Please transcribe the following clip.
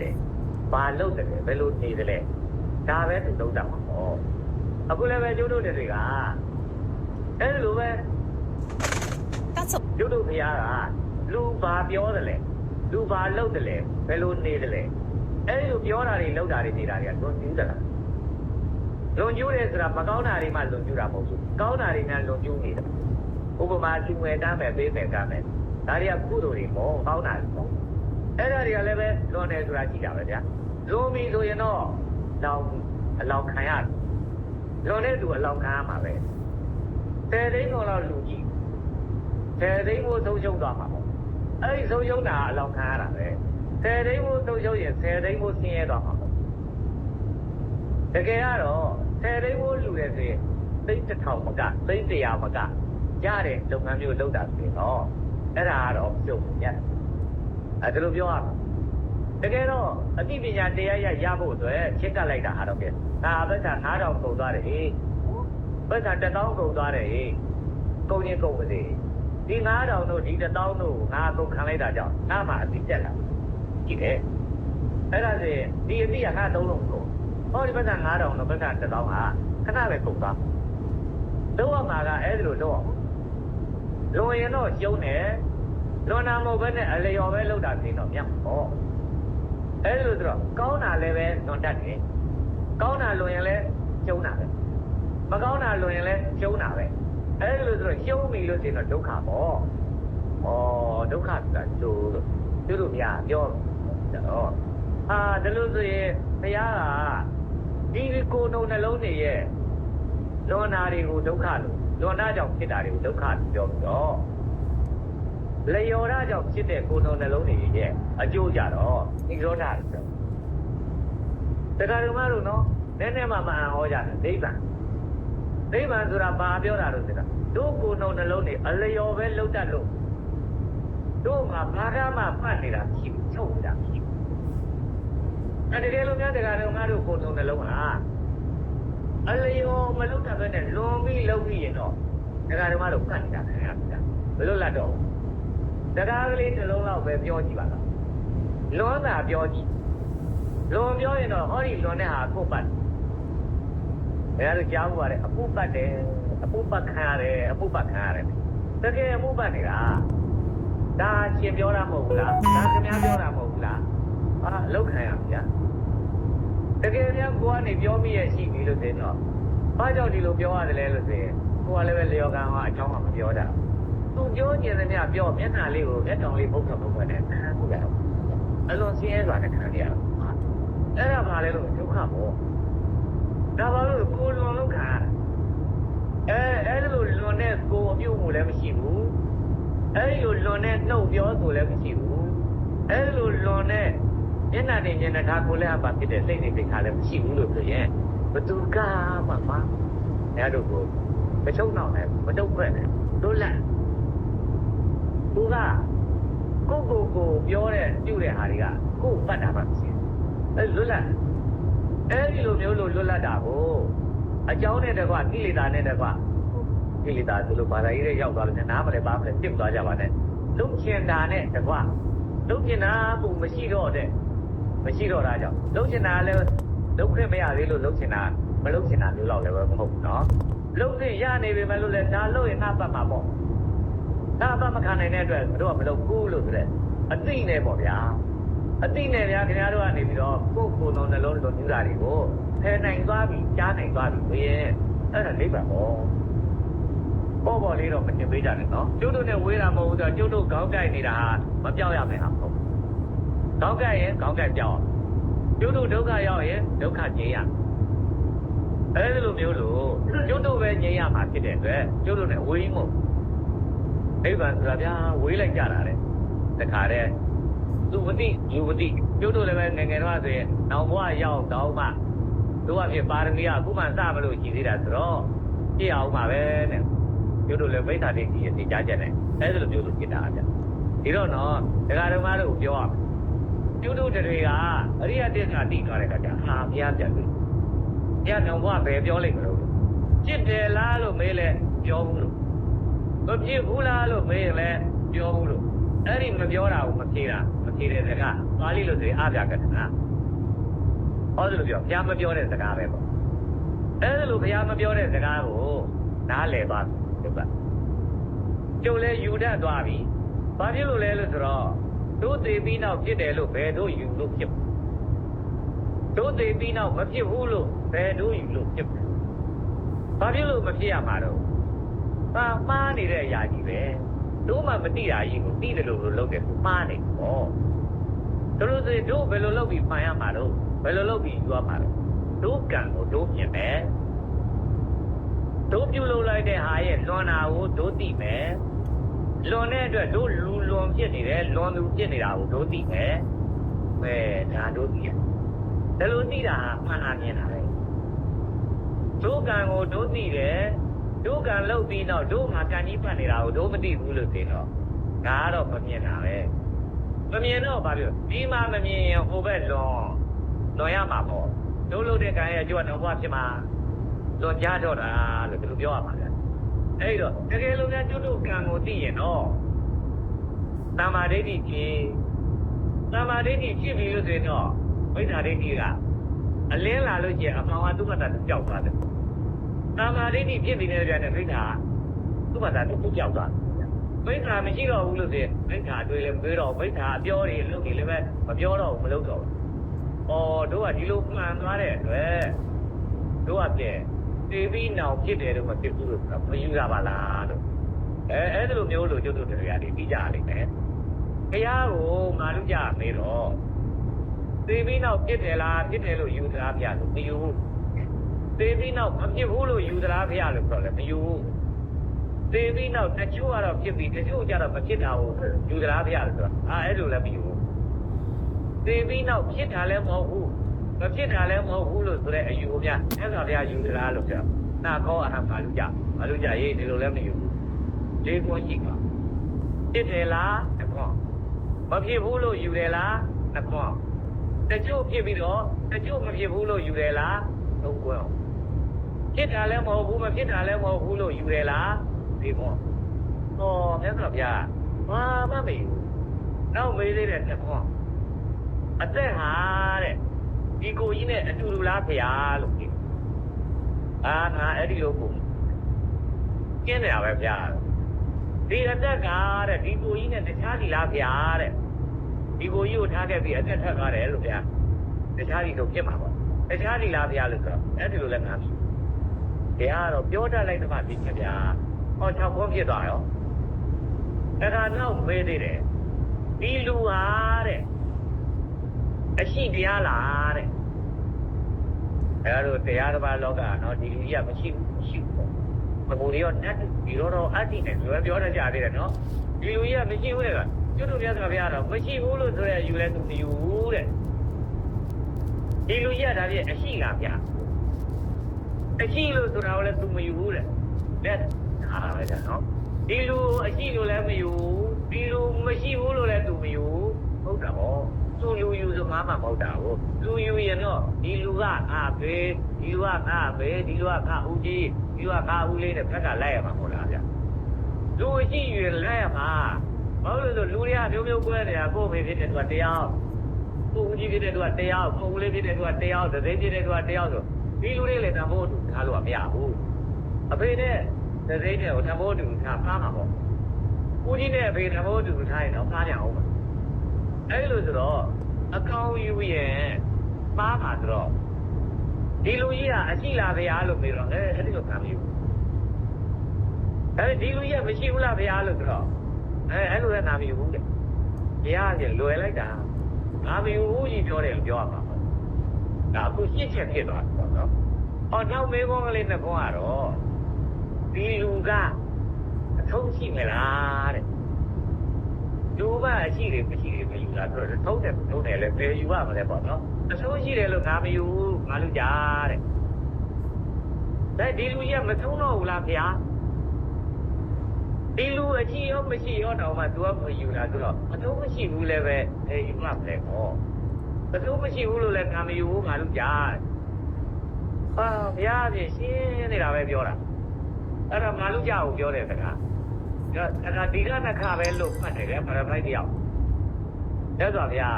တယ်ဘာလုပ်တယ်လဲဘယ်လိုနေတယ်လဲဒါပဲသူသုံးတာမှာဟောအခုလည်းပဲကျုပ်တို့တွေကအဲ့လိုပဲကတ်ဆုပ်ကျုပ်တို့ဖရားကလူဘာပြောတယ်လဲလူဘာလုပ်တယ်လဲဘယ်လိုနေတယ်လဲအဲ့လိုပြောတာတွေလုပ်တာတွေနေတာတွေကလွန်ကျူးတယ်လားလွန်ကျူးတယ်ဆိုတာမကောင်းတာတွေမှလွန်ကျူးတာမဟုတ်ဘူးကောင်းတာတွေများလွန်ကျူးနေတယ်ဥပမာသူငွေတမ်းမယ်ပေးမယ်ကမ်းမယ်ဒါတွေကကုသိုလ်တွေပေါ့ကောင်းတာတွေပေါ့ အဲ့ဒါတွေကလည်းပဲလွန်တယ်ဆိုတာကြည့်တာပဲဗျာလွန်ပြီဆိုရင်တော့လောင်အလောင်ခံရတယ်လွန်တဲ့သူအလောင်ခံရမှာပဲဆယ်သိန်းကောင်လောက်လူကြီးဆယ်သိန်းကိုသုံးရှုံသွားမှာပေါ့အဲ့ဒီသုံးရှုံတာအလောင်းခံရတာပဲဆယ်သိန်းကိုသုံးရှုံရင်ဆယ်သိန်းကိုဆင်းရဲသွားမှာပေါ့တကယ်ကတော့ဆယ်သိန်းကိုလူတယ်ဆိုရင်သိန်းတစ်ထောင်မကသိန်းတစ်ရာမကရတဲ့လုပ်ငန်းမျိုးလုပ်တာဆိုရင်တော့အဲ့ဒါကတော့ပြုတ်ညက် အဲ့ဒါလိုပြောရမှာတကယ်တော့အသိပညာတရားရရဖို့အတွက်ချစ်ကပ်လိုက်တာဟာတော့ကဲဒါဘက်က9000ကုန်သွားတယ်ဟေးဘက်က1000ကုန်သွားတယ်ဟေးကုန်ရင်ကုန်ပါစေဒီ9000တို့ဒီ1000တို့ငါအကုန်ခံလိုက်တာကြောင့်ငါမှအတိတက်လာကြည့်တယ်အဲ့ဒါဆိုရင်ဒီအတိကငါသုံးလုံးကုန်ဟောဒီဘက်က9000တို့ဘက်က1000ဟာခဏပဲကုန်သွားလုံးဝမှာကအဲ့ဒီလိုလုံးအောင်လွန်ရင်တော့ကျုံတယ် လွန်တာမဟုတ်ဘဲနဲ့အလျော်ပဲလောက်တာသိတော့မြတ်ဟောအဲ့ဒီလိုဆိုတော့ကောင်းတာလည်းပဲလွန်တတ်တယ်ကောင်းတာလွန်ရင်လည်းကျုံတာပဲမကောင်းတာလွန်ရင်လည်းကျုံတာပဲအဲ့ဒါလို့ဆိုတော့ရှုံးပြီလို့ဆိုရင်တော့ဒုက္ခပေါ့။ဩဒုက္ခဆိုတာကျိုးလို့သူတို့များပြောတော့အာဒါလို့ဆိုရင်ဘုရားကဒီကိုယ်နှုံနှလုံးတွေရဲ့လွန်နာတွေကိုဒုက္ခလို့လွန်နာကြောင့်ဖြစ်တာတွေကိုဒုက္ခလို့ပြောပြီးတော့ လျော်ရကြောင့်ဖြစ်တဲ့ကိုယ်နှုံနှလုံးတွေရဲ့အကျိုးကြတော့နိရောဓလို့ပြော။တရားဓမ္မတို့နော်နည်းနည်းမှမအံ့ဟောကြတယ်ဒိဗ္ဗံနိဗ္ဗာန်ဆိုတာဘာပြောတာလို့ဆိုတာတို့ကိုယ်နှုတ်နှလုံးတွေအလျော်ပဲလှုပ်တတ်လို့တို့မှာဘာကမှမှတ်နေတာမရှိဘူးချုပ်နေတာမရှိဘူးအဲတကယ်လို့များတရားတော်ငါတို့ကိုယ်နှုတ်နှလုံးဟာအလျော်မလှုပ်တတ်ဘဲနဲ့လွန်ပြီးလှုပ်ပြီးရင်တော့တရားတော်ငါတို့ကတ်နေတာခင်ဗျာဘယ်လိုလဲတော့ တရားကလေးတစ်လုံးလောက်ပဲပြောကြည့်ပါလားလွန်တာပြောကြည့်လွန်ပြောရင်တော့ဟောဒီလွန်တဲ့ဟာကိုယ်ပတ်ဘယ်လိုကြားမှုပါလဲအပုပတ်တယ်အပုပတ်ခံရတယ်အပုပတ်ခံရတယ်တကယ်အပုပတ်နေတာဒါရှင်ပြောတာမဟုတ်ဘူးလားဒါခင်ဗျားပြောတာမဟုတ်ဘူးလားဟာအလောက်ခံရဗျာတကယ်များကိုကနေပြောမိရဲ့ရှိပြီလို့ဆိုရင်တော့ဘာကြောင့်ဒီလိုပြောရတယ်လဲလို့ဆိုရင်ကိုကလည်းပဲလျော်ကံဟာအချောင်းမှမပြောတာ သူပြောကျင်တဲ့မြပြောမျက်နှာလေးကိုမျက်တောင်လေးပုတ်တော့ပုတ်ပဲနဲ့ခံမှုရတော့အလွန်ဆင်းရဲစွာနဲ့ခံရတော့အဲ့ဒါဘာလဲလို့ဒုက္ခပေါ့ဒါပါလို့ကိုလွန်လို့ခါအဲအဲ့လိုလွန်တဲ့ကိုအပြုတ်မှုလည်းမရှိဘူးအဲ့လိုလွန်တဲ့နှုတ်ပြောဆိုလည်းမရှိဘူးအဲ့လိုလွန်တဲ့မျက်နှာတင်မျက်နှာထားကိုလည်းအပါဖြစ်တဲ့စိတ်တွေသိခါလည်းမရှိဘူးလို့ဆိုရင်ဘသူကမှမအဲ့တို့ကိုမချုပ်တော့နဲ့မတုတ်ခွဲ့နဲ့တို့လက် သူကကိုကိုကိုပြောတဲ့ပြုတဲ့ဟာတွေကကိုယ်ပတ်တာမှမရှိဘူးအဲ့လွတ်လပ်အဲ့ဒီလိုမျိုးလို့လွတ်လပ်တာကိုအကြောင်းနဲ့တကွကိလေသာနဲ့တကွကိလေသာဆိုလို့ဘာသာရေးရဲ့ရောက်သွားလို့နားမလဲပါမလဲပြစ်သွားကြပါနဲ့လုံချင်တာနဲ့တကွလုံချင်တာပုံမရှိတော့တဲ့မရှိတော့တာကြောင့်လုံချင်တာလည်းလုံခွင့်မရသေးလို့လုံချင်တာမလုံချင်တာမျိုးတော့လည်းမဟုတ်ဘူးနော်လုံခွင့်ရနေပြီမဲ့လို့လည်းဒါလို့ရင်ငါပတ်မှာပေါ့ ဒါပတ်မခံနိုင်တဲ့အတွက်တို့ကမလုံဘူးလို့ဆိုတဲ့အသိနဲ့ပေါ့ဗျာအတိနဲ့ဗျာခင်ဗျားတို့ကနေပြီးတော့ကိုယ့်ကိုယ်လုံးနှလုံးလွန်ညူတာတွေကိုဖယ်နိုင်သွားပြီကြားနိုင်သွားပြီဘယ်ရဲ့အဲ့ဒါနိဗ္ဗာန်ပေါ့ပေါ့ပေါ့လေးတော့မတင်ပေးကြနဲ့နော်ကျုပ်တို့နဲ့ဝေးတာမဟုတ်ဘူးဆိုတော့ကျုပ်တို့ခေါင်းကိုက်နေတာဟာမပြောက်ရမယ်ဟာမဟုတ်ဘူးခေါင်းကိုက်ရင်ခေါင်းကိုက်ပြောက်ကျုပ်တို့ဒုက္ခရောက်ရင်ဒုက္ခငြိမ်းရအဲ့ဒီလိုမျိုးလို့ကျုပ်တို့ပဲငြိမ်းရမှာဖြစ်တဲ့အတွက်ကျုပ်တို့နဲ့ဝေးမို့ နိဗ္ဗာန်ဆိုတာဗျာဝေးလိုက်ကြတာတဲ့တခါတည်းသူဝတိယူဝတိကျုပ်တို့လည်းပဲငယ်ငယ်တော့ဆိုရင်နောက်ဘဝရောက်တော့မှတို့အဖြစ်ပါရမီကအခုမှစမလို့ရှိသေးတာဆိုတော့ပြည့်အောင်ပါပဲတဲ့ကျုပ်တို့လည်းမိစ္ဆာတိကြီးနေကြချက်နဲ့အဲဒါလိုမျိုးလို့ဖြစ်တာဗျဒီတော့နော်ဒကာဓမ္မတို့ပြောရမယ်ကျုပ်တို့တွေကအရိယတစ္ဆာတိသွားတဲ့အခါကျဟာဘုရားပြန်ပြီဘုရားနောင်ဘဝပဲပြောလိုက်မလို့จิตတယ်လားလို့မေးလဲပြောဘူးလို့ မဖြစ်ဘူးလားလို့မေးရင်လည်းပြောဘူးလို့အဲ့ဒီမပြောတာကိုမဖြေတာမခြေတဲ့စကားပါဠိလိုဆိုရင်အပြကတနာဟောဒီလိုပြောဘုရားမပြောတဲ့စကားပဲပေါ့အဲ့ဒါလိုဘုရားမပြောတဲ့စကားကိုနားလည်ပါဒုက္ခကျုပ်လည်းယူတတ်သွားပြီဘာဖြစ်လို့လဲလို့ဆိုတော့တို့သေးပြီးနောက်ဖြစ်တယ်လို့ဘယ်တို့ယူလို့ဖြစ်တို့သေးပြီးနောက်မဖြစ်ဘူးလို့ဘယ်တို့ယူလို့ဖြစ်ဘာဖြစ်လို့မဖြစ်ရမှာတော့ ပါမှားနေတဲ့အရာကြီးပဲတို့မှမသိတာကြီးကိုသိတယ်လို့လုပ်တယ်မှားနေပေါ့တို့လို့ဆိုရင်တို့ဘယ်လိုလုပ်ပြီးမှန်ရမှာတော့ဘယ်လိုလုပ်ပြီးယူရမှာတော့တို့ကံကိုတို့မြင်မယ်တို့ပြုလုပ်လိုက်တဲ့ဟာရဲ့လွန်တာကိုတို့သိမယ်လွန်တဲ့အတွက်တို့လူလွန်ဖြစ်နေတယ်လွန်သူဖြစ်နေတာကိုတို့သိမယ်ပဲဒါတို့သိတယ်ဒါလို့သိတာဟာမှန်တာမြင်တာပဲတို့ကံကိုတို့သိတယ် တို့ကံလုပ်ပြီးတော့တို့မှာကံကြီးပတ်နေတာကိုတို့မသိဘူးလို့သိတော့ဒါကတော့မမြင်တာပဲမမြင်တော့ဘာပြောဒီမှာမမြင်ရင်ဟိုဘက်လွန်လွန်ရမှာပေါ့တို့လုပ်တဲ့ကံရဲ့အကျိုးတော့ဘာဖြစ်မှာလွန်ကြတော့တာလို့ဒီလိုပြောရမှာလေအဲ့တော့တကယ်လို့များကျွတ်တို့ကံကိုသိရင်တော့တမ္မာဒိဋ္ဌိဖြစ်တမ္မာဒိဋ္ဌိဖြစ်ပြီလို့ဆိုရင်တော့ဝိဇ္ဇာဒိဋ္ဌိကအလင်းလာလို့ကျင်အမှန်ကသူ့ဘက်တာကြောက်သွားတယ် တမ္မာဒိဋ္ဌိဖြစ်နေတဲ့ပြန်တဲ့ဝိဇ္ဇာသူ့ဘက်တာသူ့ကြောက်သွားတယ်ဝိဇ္ဇာမရှိတော့ဘူးလို့ဆိုရင်ဝိဇ္ဇာတွေလည်းမတွေးတော့ဝိဇ္ဇာအပြောတွေလုပ်တွေလည်းပဲမပြောတော့ဘူးမလုပ်တော့ဘူး။အော်တို့ကဒီလိုမှန်သွားတဲ့အတွက်တို့ကပြန်တေးပြီးနောင်ဖြစ်တယ်လို့မဖြစ်ဘူးလို့ဆိုတာမယူရပါလားလို့အဲအဲ့ဒါလိုမျိုးလို့ကျွတ်တို့တရားတွေပြီးကြလိမ့်မယ်။တရားကိုငါတို့ကြမေးတော့တေးပြီးနောက်ဖြစ်တယ်လားဖြစ်တယ်လို့ယူသလားဗျာလို့မယူဘူး။ တေးပြီးနောက်မဖြစ်ဘူးလို့ယူသလားဗျာလို့ပြောလည်းမယူဘူး။သေပြီးနောက်တချို့ကတော့ဖြစ်ပြီးတချို့ကျတော့မဖြစ်တာကိုယူသလားဖရလို့ဆိုတော့အာအဲ့လိုလည်းမယူဘူးသေပြီးနောက်ဖြစ်တာလည်းမဟုတ်ဘူးမဖြစ်တာလည်းမဟုတ်ဘူးလို့ဆိုတဲ့အယူအများအဲ့ဒါဖရယူသလားလို့ပြောနာကောအဟံဘာလူကြဘာလူကြရေးဒီလိုလည်းမယူဘူးလေးခွန်းရှိပါဖြစ်တယ်လားတခွန်းမဖြစ်ဘူးလို့ယူတယ်လားတခွန်းတချို့ဖြစ်ပြီးတော့တချို့မဖြစ်ဘူးလို့ယူတယ်လားသုံးခွန်း ဖြစ်တာလည်းမဟုတ်ဘူးမဖြစ်တာလည်းမဟုတ်ဘူးလို့ယူတယ်လားဒီပေါ့ဟောမြတ်စွာဘုရားဘာမှမယူနောက်မေးသေးတယ်တစ်ခွန်းအသက်ဟာတဲ့ဒီကိုကြီးနဲ့အတူတူလားဖရာလို့ပြောအာငါအဲ့ဒီလိုကိုကျင်းနေတာပဲဖရာဒီအသက်ကတဲ့ဒီကိုကြီးနဲ့တခြားစီလားဖရာတဲ့ဒီကိုကြီးကိုထားခဲ့ပြီးအသက်ထက်သွားတယ်လို့ဖရာတခြားစီတော့ဖြစ်မှာပေါ့တခြားစီလားဖရာလို့ဆိုတော့အဲ့ဒီလိုလည်းငါမရှိဘူး တရားကတော့ပြောတတ်လိုက်တော့မှဖြစ်ချင်ဗျာဟော၆ဘုံဖြစ်သွားရောအဲ့ဒါနောက်မေးသေးတယ်ဒီလူဟာတဲ့အရှိတရားလားတဲ့အဲ့ဒါတရားတစ်ပါးလောကနော်ဒီလူကြီးကမရှိဘူးမရှိဘူးပေါ့မဘူရီရောနတ်ဒီတော့တော့အတ္တိနဲ့ပြောပြောတတ်ကြသေးတယ်နော်ဒီလူကြီးကမရှိဘူးတဲ့ကကျွတ်တို့မြတ်စွာဘုရားတော့မရှိဘူးလို့ဆိုရယူလဲသူမယူဘူးတဲ့ဒီလူကြီးကဒါပြည့်အရှိလားဗျ အရှိလို့ဆိုတာကိုလည်းသူမယူဘူးတဲ့တဲ့အားပဲဒါနော်ဒီလူအရှိလို့လည်းမယူဒီလူမရှိဘူးလို့လည်းသူမယူဟုတ်တာပေါ့သူလူယူဆိုမှမဟုတ်တာကိုလူယူရင်တော့ဒီလူကအာဘေးဒီလူကငါဘေးဒီလူကငါဦးကြီးဒီလူကငါဦးလေးနဲ့ဖက်ကလိုက်ရမှာမဟုတ်လားဗျလူအရှိယူရင်လိုက်ရမှာဘာလို့လဲဆိုလူတွေကမျိုးမျိုးကွဲနေတာကိုယ်ဖေဖြစ်တဲ့သူကတရားကိုဦးကြီးဖြစ်တဲ့သူကတရားကိုဦးလေးဖြစ်တဲ့သူကတရားသသိဖြစ်တဲ့သူကတရားဆို ဒီလူတွေလည်းတမို့တူထားလို့မရဘူးအဖေနဲ့တစိမ့်နဲ့ကိုသဘောတူထားဖားမှာပေါ့ဦးကြီးနဲ့အဖေသဘောတူထားရင်တော့ဖားကြအောင်ပါအဲ့လိုဆိုတော့အကောင်ယူရင်ဖားမှာဆိုတော့ဒီလူကြီးကအရှိလားဗျာလို့ပြောတော့အဲအဲ့ဒီလိုခံမယူအဲဒီလူကြီးကမရှိဘူးလားဗျာလို့ဆိုတော့အဲအဲ့လိုလည်းနာမယူဘူးတဲ့ဘုရားကလွယ်လိုက်တာနာမယူဘူးကြီးပြောတယ်လို့ပြောရမှာပေါ့ ဒါအခုရှင်းချက်ဖြစ်သွားတယ်ပေါ့နော်ဟောနောက်မေးခွန်းကလေးနှစ်ခွန်းကတော့ဒီလူကအထုံးရှိမလားတဲ့လူကအရှိတယ်မရှိတယ်မယူလားဆိုတော့ထုံးတယ်မထုံးတယ်လည်းဘယ်ယူရမလဲပေါ့နော်အထုံးရှိတယ်လို့ငါမယူငါလူကြတဲ့ဒါဒီလူကြီးကမထုံးတော့ဘူးလားဗျာဒီလူအရှိရောမရှိရောတော့မှ तू ကမယူလားဆိုတော့အထုံးမရှိဘူးလည်းပဲအဲယူမှမလဲ ဟောအထုံးမရှိဘူးလို့လည်းငါမယူဘူးငါလူကြတဲ့အာဗျာပြရှင်းနေတာပဲပြောတာအဲ့ဒါမာလူကြကိုပြောတဲ့စကားဒါအဲ့ဒါဒီကနခပဲလို့မှတ်တယ်လေပရပိုက်တယောက်မြတ်စွာဘုရား